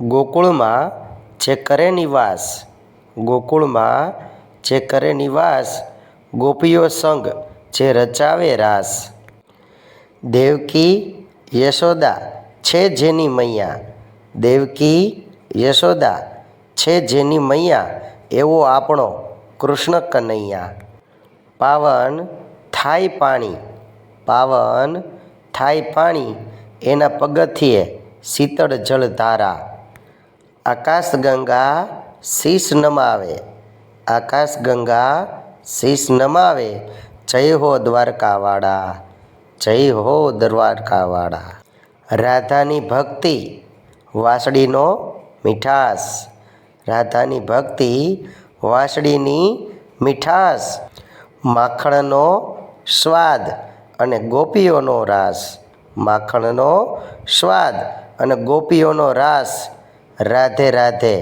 ગોકુળમાં જે કરે નિવાસ, ગોકુળમાં જે કરે નિવાસ, ગોપીઓ સંગ જે રચાવે રાસ. દેવકી યશોદા છે જેની મૈયા, દેવકી યશોદા છે જેની મૈયા, એવો આપણો કૃષ્ણ કનૈયા. પાવન થાય પાણી, પાવન થાય પાણી, એના પગથિયે શીતળ જળધારા આકાશ ગંગા શીશ નમાવે. આકાશગંગા શીશ નમાવે. જય હો દ્વારકાવાળા, જય હો દ્વારકાવાળા. રાધાની ભક્તિ વાસળીનો મીઠાસ રાધાની ભક્તિ વાંસળીની મીઠાશ. માખણનો સ્વાદ અને ગોપીઓનો રાસ. માખણનો સ્વાદ અને ગોપીઓનો રાસ. રાધે રાધે.